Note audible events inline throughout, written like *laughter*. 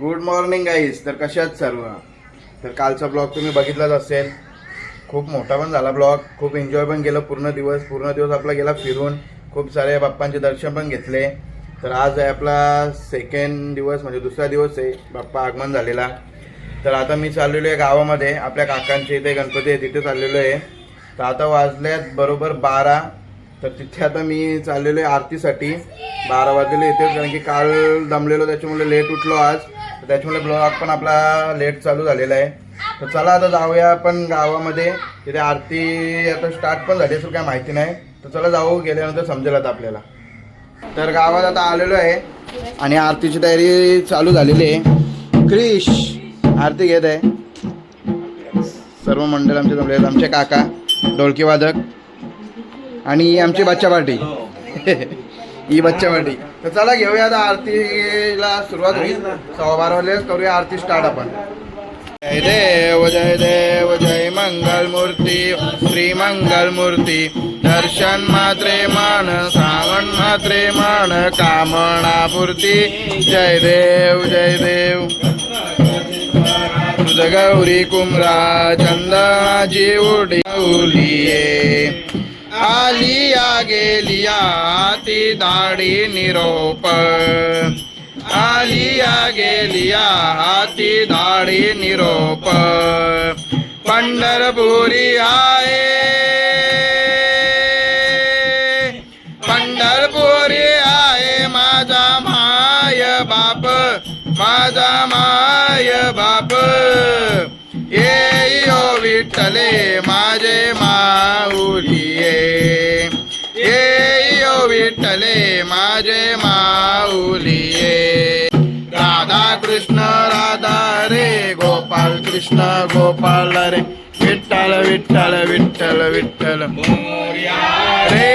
Good morning guys तर कशात सर्व? तर कालचा ब्लॉग तुम्ही बघितलाच असेल. खूप मोठा पण झाला ब्लॉग खूप एन्जॉय पण केलं पूर्ण दिवस. पूर्ण दिवस आपला गेला फिरून. खूप सारे बाप्पांचे दर्शन पण घेतले. तर आज आहे आपला सेकंड दिवस म्हणजे दुसरा दिवस आहे. बाप्पा आगमन झालेला. तर आता मी चाललेलो आहे गावामध्ये. आपल्या काकांचे इथे गणपती आहे तिथे चाललेलो आहे. तर आता वाजल्यात बरोबर बारा. तर तिथे आता मी चाललेलो आहे आरतीसाठी. बारा वाजलेले इथे कारण की काल दमलेलो त्याच्यामुळे लेट उठलो आज. त्याच्यामुळे ब्लॉग पण आपला लेट चालू झालेला आहे. तर चला आता जाऊया आपण गावामध्ये. तिथे आरती आता स्टार्ट पण झाली असेल काय माहिती नाही. तर चला जाऊ गेल्यानंतर समजेल आता आपल्याला. तर गावात आता आलेलो आहे आणि आरतीची तयारी चालू झालेली आहे. क्रिश आरती घेत आहे. सर्व मंडळ आमचे जमले आमचे काका ढोलकी वादक आणि आमची बच्चा पार्टी. *laughs* ही बच्चा पार्टी तर चला घेऊया आता आरतीला सुरुवात होईल. सव्वा बारा वाजले करूया आरती स्टार्ट आपण. जय देव जय देव जय मंगल मूर्ती श्री मंगल मूर्ती दर्शन मात्रे मान श्रावण मात्रे मान कामना पूर्ती. जय देव जय देव. तुझ गौरी कुमरा चंदनाची उडी उलिये. आलिया गेलिया ती दाढी निरोप. आलिया गेलिया हाती दाढी निरोप. पंढरपुरी आहे. पंढरपुरी आहे माझा माय बाप माझा माय మా జయ మావులియే రాధా కృష్ణ రాధా రే గోపాల్ కృష్ణ గోపాల రే విట్టల విట్టల విట్టల విట్టల రే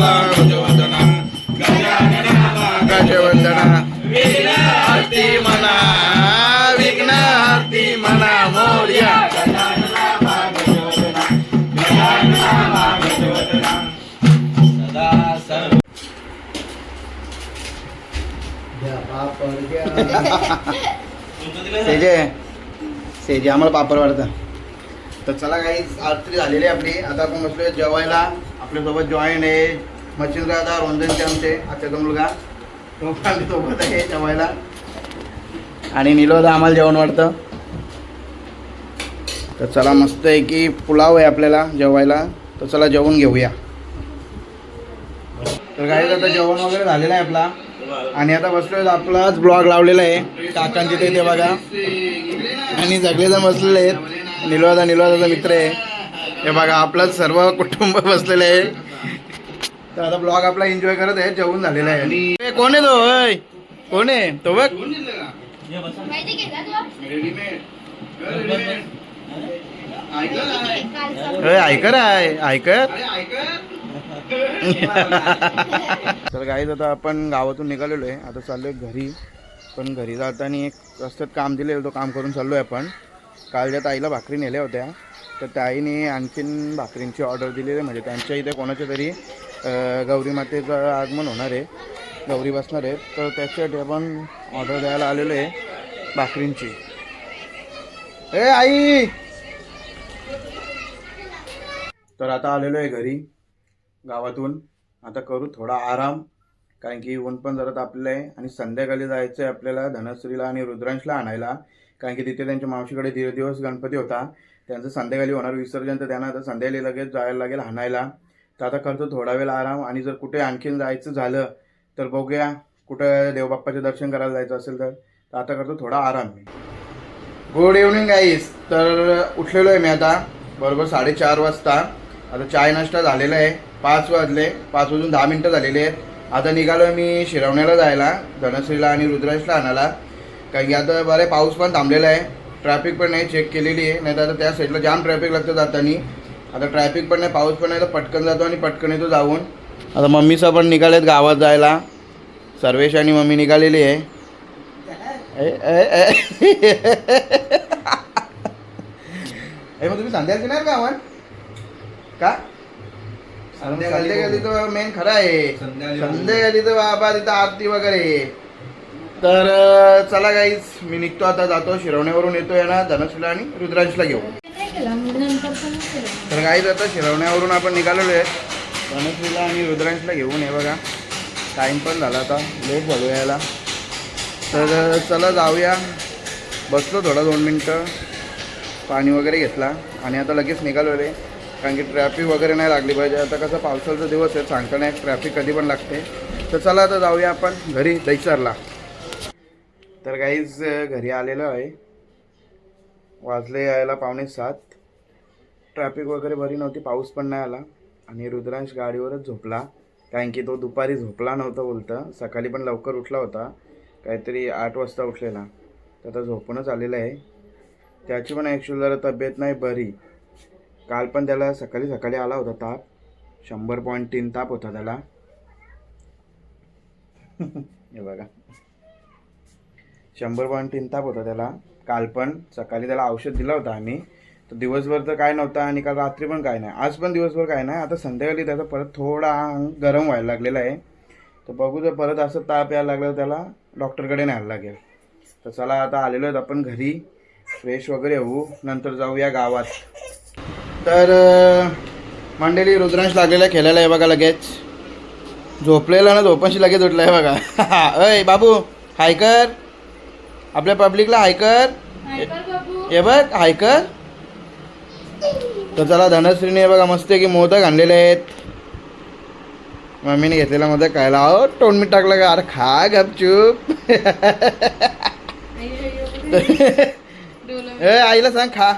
गजवंदना गजवंदना विघ्न हरती मना विघ्न हरती मना मोर्या सेजे सेजे आम्हाला पापड वाढतं. तर चला काही आरती झालेली आहे आपली. आता आपण बसलोय जेवायला. आपल्यासोबत जॉईन आहे. मच्छिंद्रदा रोंजनचे आमचे. आजचा मुलगा. तो पण सोबत आहे जेवायला. आणि निलोदा आम्हाला जेवण वाटतं. तर चला मस्त आहे की पुलाव आहे आपल्याला जेवायला. तर चला जेवण घेऊया. तर काही आता जेवण वगैरे झालेलं आहे आपला. आणि आता बसलोय आपलाच ब्लॉग लावलेला आहे. काकांचे ते ते बघा. आणि सगळेजण बसलेले आहेत. निलवादा निलवादाचा मित्र आहे. हे बघा आपलंच सर्व कुटुंब बसलेलं आहे. तर आता ब्लॉग आपला एन्जॉय करत आहे जेवण झालेलं आहे. आणि कोण आहे तो? होय कोण आहे? तो बघ. माहिती घेतला तू? होय ऐकर आहे ऐकर तर काही आता आपण गावातून निघालेलो आहे. आता चाललोय घरी. पण घरी जाताना एक रस्त्यात काम दिलेलं तो काम करून चाललो आहे आपण. काल ज्या ताईला भाकरी नेल्या होत्या. तर ताईने आणखीन भाकरींची ऑर्डर दिलेली आहे. म्हणजे त्यांच्या इथे कोणाच्या तरी गौरी मातेचं आगमन होणार आहे. गौरी बसणार आहे. तर त्याच्यासाठी आपण ऑर्डर द्यायला आलेलो आहे भाकरींची. ए आई! तर आता आलेलो आहे घरी गावातून. आता करू थोडा आराम कारण की ऊन पण जरा तापलेलं आहे. आणि संध्याकाळी जायचं आहे आपल्याला धनश्रीला आणि रुद्रांशला आणायला कारण की तिथे त्यांच्या मावशीकडे दीड दिवस गणपती होता. त्यांचं संध्याकाळी होणार विसर्जन तर त्यांना आता संध्याकाळी लगेच जायला लागेल हाणायला. तर आता करतो थोडा वेळ आराम आणि जर कुठे आणखीन जायचं झालं तर बघूया कुठं देवबाप्पाचे दर्शन करायला जायचं असेल तर. आता करतो थोडा आराम मी गुड इव्हनिंग आईस तर उठलेलो आहे मी आता. बरोबर साडेचार वाजता. आता चाय नाश्ता झालेला आहे. पाच वाजले. पाच वाजून दहा मिनटं झालेली आहेत. आता निघालो मी शिरवण्याला जायला धनश्रीला आणि रुद्राशला आणायला. कारण की आता बरे पाऊस पण थांबलेला आहे. ट्रॅफिक पण नाही चेक केलेली आहे. नाही तर आता त्या साईडला जाम ट्रॅफिक लागतं जातानी. आता ट्रॅफिक पण नाही पाऊस पण नाही तर पटकन जातो आणि पटकन येतो जाऊन. आता मम्मीचं पण निघालेत गावात जायला. सर्वेश आणि मम्मी निघालेली आहे. *laughs* मग तुम्ही संध्याकाळची नाही का गावात का? संध्याकाळी तर मेन खरं आहे. संध्याकाळी तर बाबा तिथं आरती वगैरे. तर चला गाईज मी निघतो आता जातो शिरवण्यावरून येतो आहे ना धनश्रीला आणि रुद्रांशला घेऊ तर गाईज आता शिरवण्यावरून आपण निघालेलो आहे. धनश्रीला आणि रुद्रांशला घेऊन हे बघा. टाईम पण झाला आता लेट झालो यायला. तर चला जाऊया. बसलो थोडा दोन मिनटं. पाणी वगैरे घेतला. आणि आता लगेच निघालो रे कारण की ट्रॅफिक वगैरे नाही लागली पाहिजे. आता कसं पावसाचा दिवस आहे सांगता नाही ट्रॅफिक कधी पण लागते. तर चला आता जाऊया आपण घरी दैसरला तर काहीच घरी आलेलो आहे. वाजले यायला पावणे सात. ट्रॅफिक वगैरे बरी नव्हती पाऊस पण नाही आला. आणि रुद्रांश गाडीवरच झोपला. कारण की तो दुपारी झोपला नव्हता बोलतं सकाळी पण लवकर उठला होता. काहीतरी आठ वाजता उठलेला. तर आता झोपूनच आलेला आहे. त्याची पण ॲक्च्युअली जरा तब्येत नाही बरी. काल पण त्याला सकाळी सकाळी आला होता ताप. शंभर पॉईंट तीन ताप होता त्याला. *laughs* हे बघा. शंभर पॉईंट तीन ताप होता त्याला. काल पण सकाळी त्याला औषध दिलं होतं आम्ही. तर दिवसभर तर काय नव्हतं आणि काल रात्री पण काय नाही. आज पण दिवसभर काय नाही. आता संध्याकाळी त्याचा परत थोडा अंग गरम व्हायला लागलेला आहे. तर बघू जर परत असं ताप यायला लागलं त्याला डॉक्टरकडे न्यायला लागेल. तर चला आता आलेलो आहेत आपण घरी. फ्रेश वगैरे होऊ. नंतर जाऊया गावात. तर मंडळी रुद्रांश लागलेला आहे खेळायला. आहे बघा लगेच. झोपलेला ना झोपांशी लगेच उठला आहे बघा. *laughs* अय बाबू हाय कर. आपल्या पब्लिकला हाय कर हे बघ हाय कर तर चला धनश्रीने बघा मस्त की मोदक आणलेले आहेत. मम्मीने घेतलेला मोदक खायला. अहो टोन मीठ टाकलं का? अरे खा गपचूप. *laughs* ए आईला सांग खा.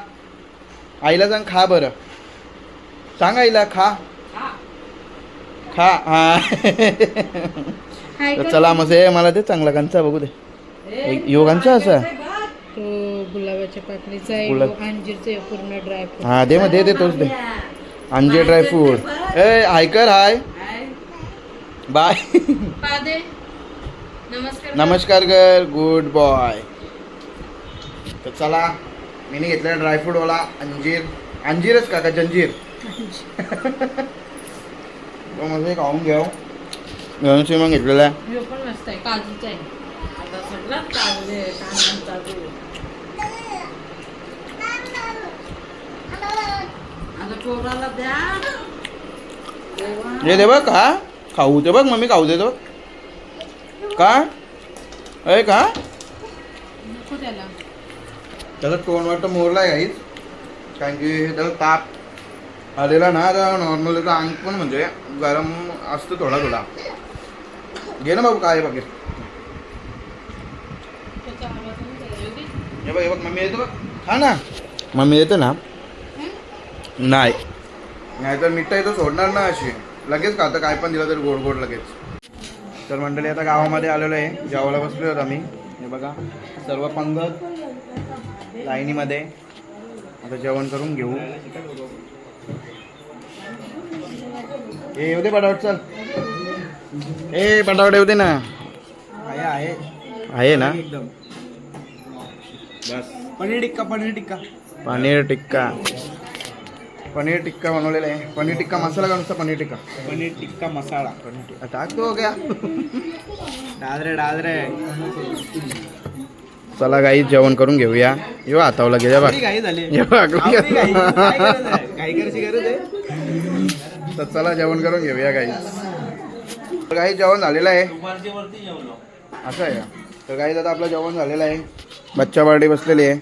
आईला सांग खा बरं. सांग आईला खा. खा. हा. चला हे मला ते चांगला कंचा बघू दे. योगांचा असा तो गुलाबाच्या पाकळीचा आहे गुलाब. तो अंजीरचा आहे पूर्ण ड्राय हा दे मग दे दे तोच दे. अंजे ड्राय फ्रूट ए हाय कर हाय. बाय. पादे. नमस्कार नमस्कार कर गुड बॉय तर चला मी घेतला ड्रायफ्रूटवाला अंजीर. अंजीरच का का जंजीर? मग खाऊन घेऊन मग घेतलेला आहे. पण मस्त आहे काजूचा आहे. आता आहे, कांदा, आता पोराला द्या. हे दे बघ का खाऊ दे बघ मम्मी खाऊ देतो का? अय का? नको त्याला. त्याला तोंड वाटतं मोरला काहीच कारण की त्याला ताप आलेला ना तर नॉर्मल त्याचं अंग पण म्हणजे गरम असतं थोडा थोडा घे ना बाबू काय बघ हे. त्याचा आवाज नाही त्याला येऊ दे. हे बघ हे बघ मम्मी येतो बघ. खा ना. मम्मी येते ना? नाही. नाही तर मिठा इथं सोडणार ना अशी. लगेच खातं काय पण दिलं तरी गोड गोड लगेच. तर मंडळी आता गावामध्ये आलेलो आहे. जेवायला बसलो आहोत आम्ही हे बघा सर्व पंगत लाईनीमध्ये. आता जेवण करून घेऊ. ए येऊ दे पटावट चल. ए पटावट येऊ दे ना. आहे आहे. आहे ना? एकदम. बस. पनीर टिक्का पनीर टिक्का. पनीर टिक्का. पनीर टिक्का बनवलेला आहे. पनीर टिक्का मसाला का नुसता पनीर टिक्का? पनीर टिक्का मसाला. पनीर टिक्का. टाक तो हो गया. डाल रे डाल रे. चला काही जेवण करून घेऊया. येऊ हातावला गेल्या बघ. तर चला जेवण करून घेऊया तर काही जेवण झालेलं आहे. असं आहे. का तर काही आता आपलं जेवण झालेलं आहे. बच्चा पार्टी बसलेली आहे.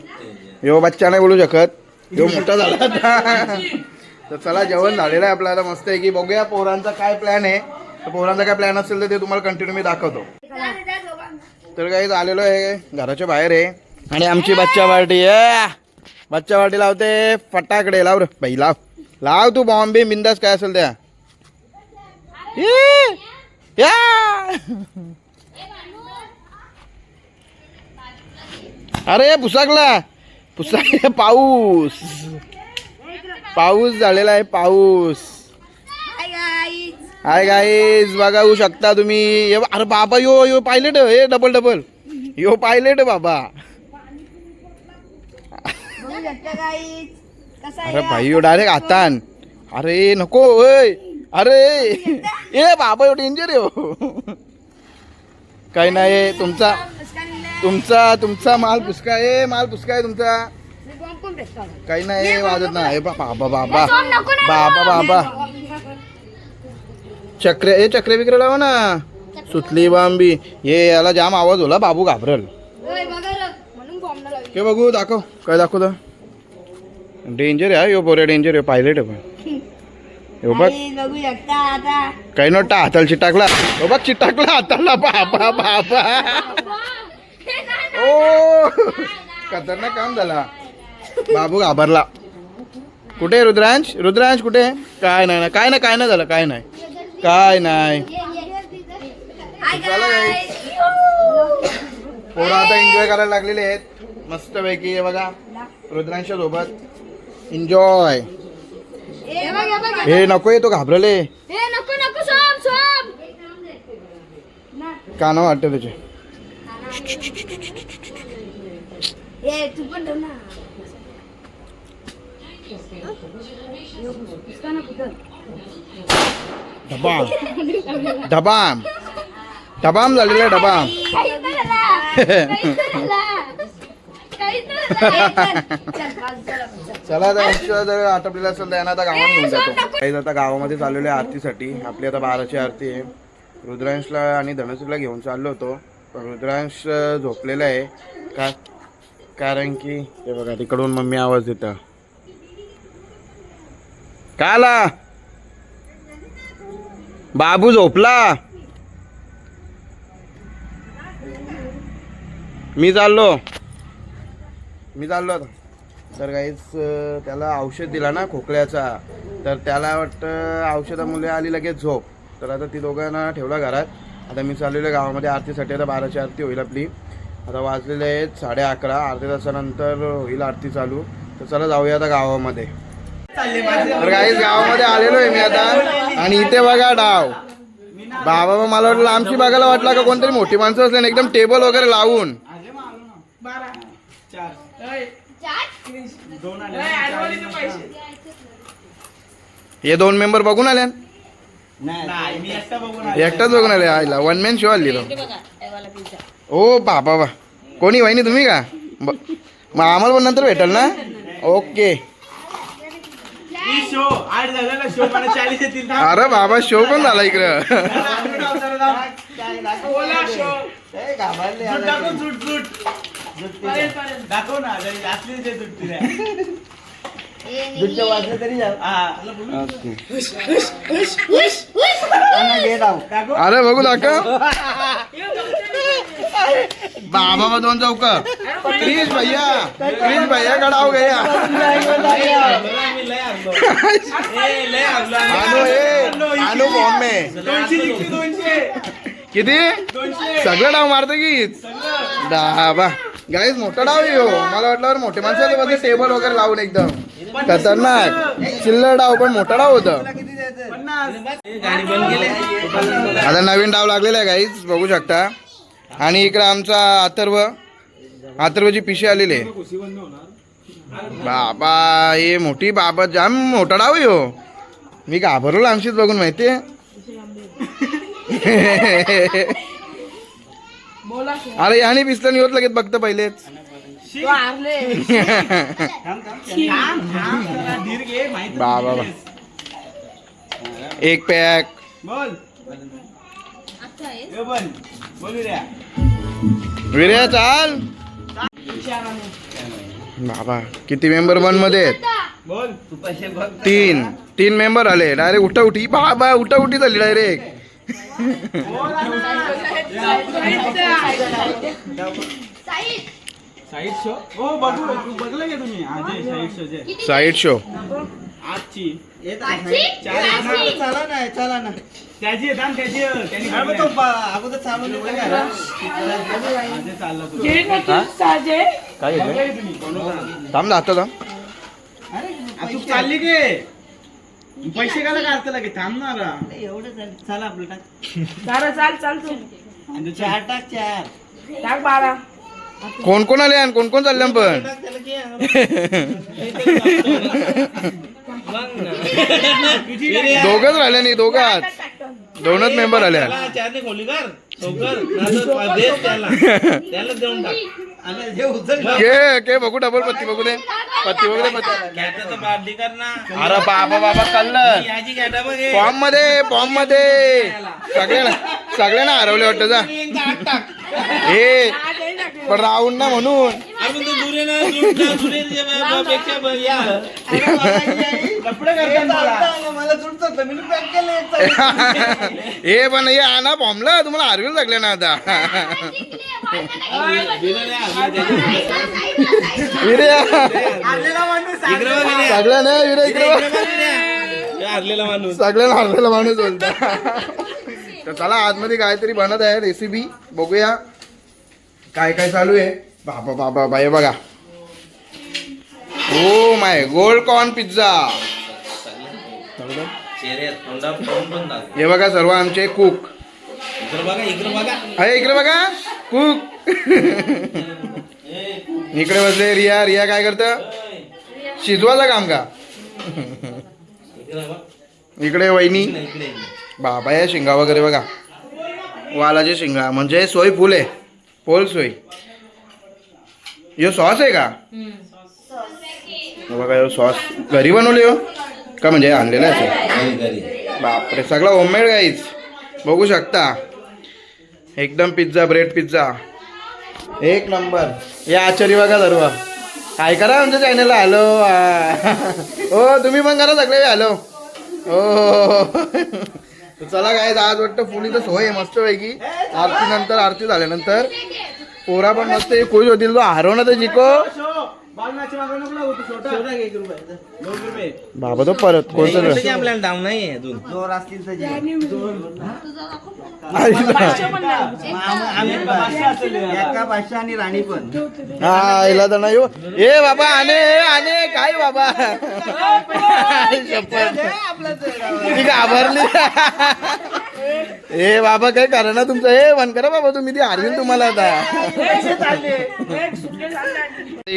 यो बच्चा नाही बोलू शकत. यो मोठा झाला तर चला जेवण झालेलं आहे आपल्याला मस्त आहे की बघूया पोरांचा काय प्लॅन आहे. तर पोरांचा काय प्लॅन असेल तर ते तुम्हाला कंटिन्यू मी दाखवतो. तर काही आलेलो आहे. घराच्या बाहेर आहे. आणि आमची बच्चा पार्टी आहे. बच्चा पार्टी लावते. फटाकडे लाव रे. बाई लाव. लाव तू बॉम्बे. बिंदास काय असेल त्या? या! अरे भुसाकला पुसा *laughs* पाऊस. पाऊस झालेला आहे पाऊस. हाय गाईज बघा येऊ शकता तुम्ही. हे अरे बाबा यो यो पायलट हे डबल डबल यो पायलट बाबा. अरे भाई यो डायरेक्ट हातान. अरे नको ओय. अरे ए बाबा यो डेंजर यो काही नाही तुमचा तुमचा तुमचा माल पुसका आहे माल पुसका आहे तुमचा. काही नाही वाजत नाही. बाबा बाबा. बाबा बाबा. चक्र ए चक्र बिक्र लावा ना. सुतली बांबी. हे याला जाम आवाज होला बाबू घाबरल. के बघू दाखव. काय दाखवतो? डेंजर आहे यो पोरे डेंजर आहे पायलट आहे पण. हो बघ. काही नव्हता हाताला चिटाकला बघ चिटाकला हाताला. बाबा. बाबा. ओ! खतरनाक काम झाला. बाबू घाबरला. कुठे रुद्रांश? रुद्रांश कुठे? काय नाही ना काय नाही काय नाही झालं काय नाही. काय नाही. पोरं आता एन्जॉय करायला लागलेले आहेत. मस्त पैकी हे बघा. रुद्रांच्या सोबत. एन्जॉय हे नको तो घाबरले. काना वाटतं त्याचे. ए तू पण ठेव ना. डबाम. डबाम. डबाम झालेला डबाम. *laughs* चल, आता जर आटपलेलं असेल तर यांना आता गावात घेऊन जातो. काही आता गावामध्ये चाललेलो आहे आरतीसाठी. आपली आता बाराची आरती आहे. रुद्रांशला आणि धनसूरला घेऊन चाललो होतो. पण रुद्रांश झोपलेला आहे. का? कारण की हे बघा तिकडून मम्मी आवाज देतं. काला! बाबू झोपला? मी चाललो. मी चाललो आता. तर काहीच त्याला औषध दिला ना खोकल्याचा. तर त्याला वाटतं औषधामुळे आली लगेच झोप. तर आता ती दोघांना ठेवला घरात. आता मी चाललेलो गावामध्ये आरतीसाठी. आता बाराची आरती होईल आपली. आता वाजलेले आहेत साडे अकरा अर्ध्या तासानंतर होईल आरती चालू. तर चला जाऊया आता गावामध्ये. तर काहीच गावामध्ये आलेलो आहे मी आता. आणि इथे बघा डाव. बाबा मला वाटलं आमची बघायला वाटलं का कोणतरी मोठी माणसं असले एकदम टेबल वगैरे लावून. हे दोन मेंबर बघून आले? एकटाच बघून आले. आईला वन मॅन शो आली ओ बाबा बा. कोणी वहिनी तुम्ही का? मग आम्हाला पण नंतर भेटेल ना? ओके. अरे बाबा शो पण झाला इकडं. दाखव ना जरी असली ते झूट तुझ्या. हा. दाखव. अरे बघू दाखव. बाबा दोन चौक प्लीज भैया प्लीज भैया गडाव गया. ए, बॉम्ब में दोनशे किती? सगळं डाव मारतो की. डाबा गाईज मोठा डाव आहे हो. मला वाटलं मोठे माणसं बघ टेबल वगैरे लावून एकदम. खतरनाक. चिल्लर डाव पण मोठा डाव होतं. आता नवीन डाव लागलेला आहे गाईज बघू शकता. आणि इकडे आमचा अथर्व अथर्वची पिशी आलेली आहे. बाबा हे मोठी बाबा जाम मोठा डाव आहे हो. मी घाबरलो आमशीच बघून माहितीये *laughs* अरे याने पिस्तल होत लगेच बघतं पहिलेच. धीर घे माहिती बा बा बा. एक पॅक. बोल. हे. बोलू. विर्या चाल. बाबा किती मेंबर वनमध्ये आहेत? बोल. तू पैसे बघ. तीन. तीन मेंबर आले. डायरेक्ट उठा उठी. बाबा उठा उठी झाली डायरेक्ट. Side show? हो बघू बघलं का तुम्ही. जे साईड शो जे. Side show? आजची. चला ना चला ना. त्याची आहे थांब, त्याची आहे. त्यांनी बघूया. अगोदर चालू आधी चालला तो. साजे. काय घेतलं थांब ना आता थांब. आ, तू चालली के पैसे काला काढता लागे. थांबणार एवढं झालं. चला आपलं टाक. चाल चाल चाल तू आणि तू. चार टाक चार. टाक बारा. कोण कोण आले आणि कोण कोण चालले पण दोघच राहिले नाही दोघाच दोनच मेंबर आले. चारने खोली कर. चौकर देस त्याला. त्याला देऊन टाक. आणि जे उचल. के के बघू डबल पत्ती बघू दे. पत्ती बघू दे पत्ती अरे बाबा बाबा हे. फॉर्ममध्ये फॉर्ममध्ये. सगळ्यांना सगळ्यांना हरवले वाटतं जा. हे पण राहून ना म्हणून. हे पण हे आणा फॉर्मला तुम्हाला हरवेल लागले ना आता. विरे. सगळ्यांना विरे इकडे हरलेला माणूस बोलता. तर चला आतमध्ये काहीतरी बनत आहे रेसिपी. बघूया. काय काय चालू आहे? बाबा बाबा बाय बघा. Oh my gold corn pizza. हे बघा सर्व आमचे कुक बघा अरे इकडे बघा. कुक इकडे बसले रिया. रिया काय करत? शिजवायचं काम का? इकडे वहिनी. बाबा या शिंगा वगैरे बघा. वालाचे शिंगा. म्हणजे सोय फुल आहे पोल सोय यो सॉस आहे का? बघा यो सॉस घरी बनवले हो. का म्हणजे आणलेला आहे बापरे सगळा होममेड गाईच बघू शकता. एकदम पिझ्झा ब्रेड पिझ्झा एक नंबर. हे आचारी बघा सर्व काय करा आमच्या चॅनलला हॅलो हो तुम्ही पण करा सगळे. हॅलो हो *laughs* तर चला काय आज वाटतं फुली तर सोय आहे मस्त पैकी आरती नंतर आरती झाल्यानंतर. पोरा पण मस्त खुश होतील. तो हरवणं तर जिको. बाबा तो परत कोणतं नाही, आपल्याला डाऊन नाही आहे अजून जोर असतील तर एका पाचशे आणि राणी पण हा हिला तर नाही हो. ए बाबा आणे आणे काय बाबा शपथ. ती घाबरली ए बाबा काय करा ना तुमचं? ए वन करा बाबा तुम्ही ती हारवीन तुम्हाला आता.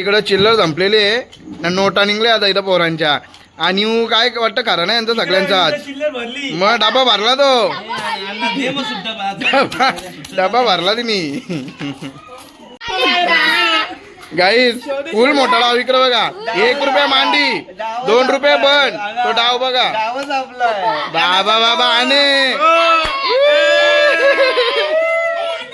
इकडं चिल्लर संपलेली आहे. ना नोटा निघले आता इथं पोरांच्या. आणि काय वाटतं खरं ना यांचं सगळ्यांचा आज? मग डबा भरला तो. डबा भरला तिने. गाईस फुल मोठा डाव इकडे बघा. एक रुपया मांडी दोन रुपये बन. तो डाव बघा. आहे. बाबा बाबा आणे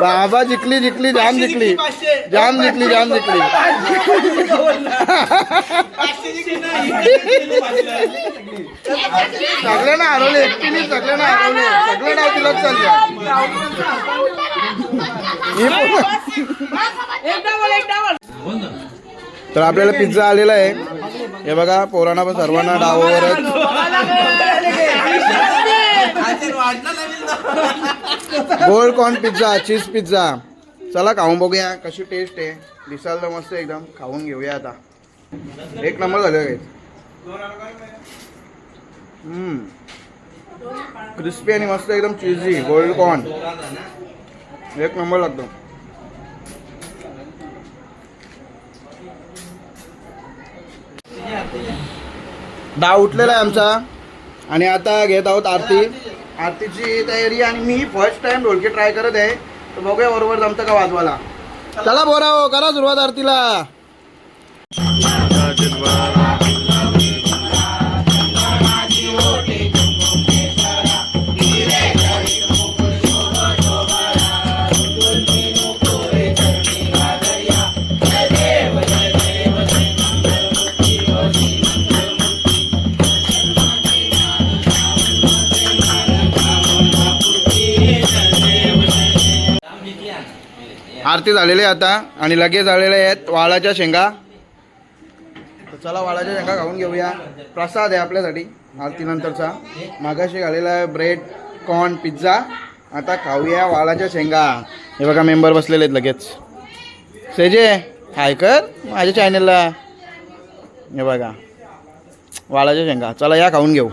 बाबा जिंकली जिंकली जाम जिंकली. जाम जिंकली जाम जिंकली. सगळ्यांना हरवले एकटीने सगळ्यांना हरवले. सगळे डाव तिला चालले तर आपल्याला पिझ्झा आलेला आहे. हे बघा पोरांना पण सर्वांना डावावरच gold corn pizza cheese pizza. चला खाऊन बघूया कशी टेस्ट आहे. दिसायला मस्त एकदम. खाऊन घेऊया आता. एक नंबर झालं काही क्रिस्पी आणि मस्त एकदम चिझी गोल्ड कॉर्न एक नंबर लागतो. डाव उठलेला आहे आमचा. आणि आता घेत आहोत आरती. आरतीची तयारी आणि मी फर्स्ट टाइम ढोलकी ट्राय करत आहे. तर बघूया बरोबर जमतं का वाजवायला. चला बोरा हो करा सुरुवात आरतीला. आरती झालेली आहे आता आणि लगेच आलेले आहेत वाळाच्या शेंगा. तर चला वाळाच्या शेंगा खाऊन घेऊया. प्रसाद आहे आपल्यासाठी आरतीनंतरचा. मागाशी घालेला आहे ब्रेड कॉर्न पिझ्झा आता खाऊया वाळाच्या शेंगा. हे बघा मेंबर बसलेले आहेत लगेच. सेजे हाय कर माझ्या चॅनलला हे बघा वाळाच्या शेंगा. चला या खाऊन घेऊ.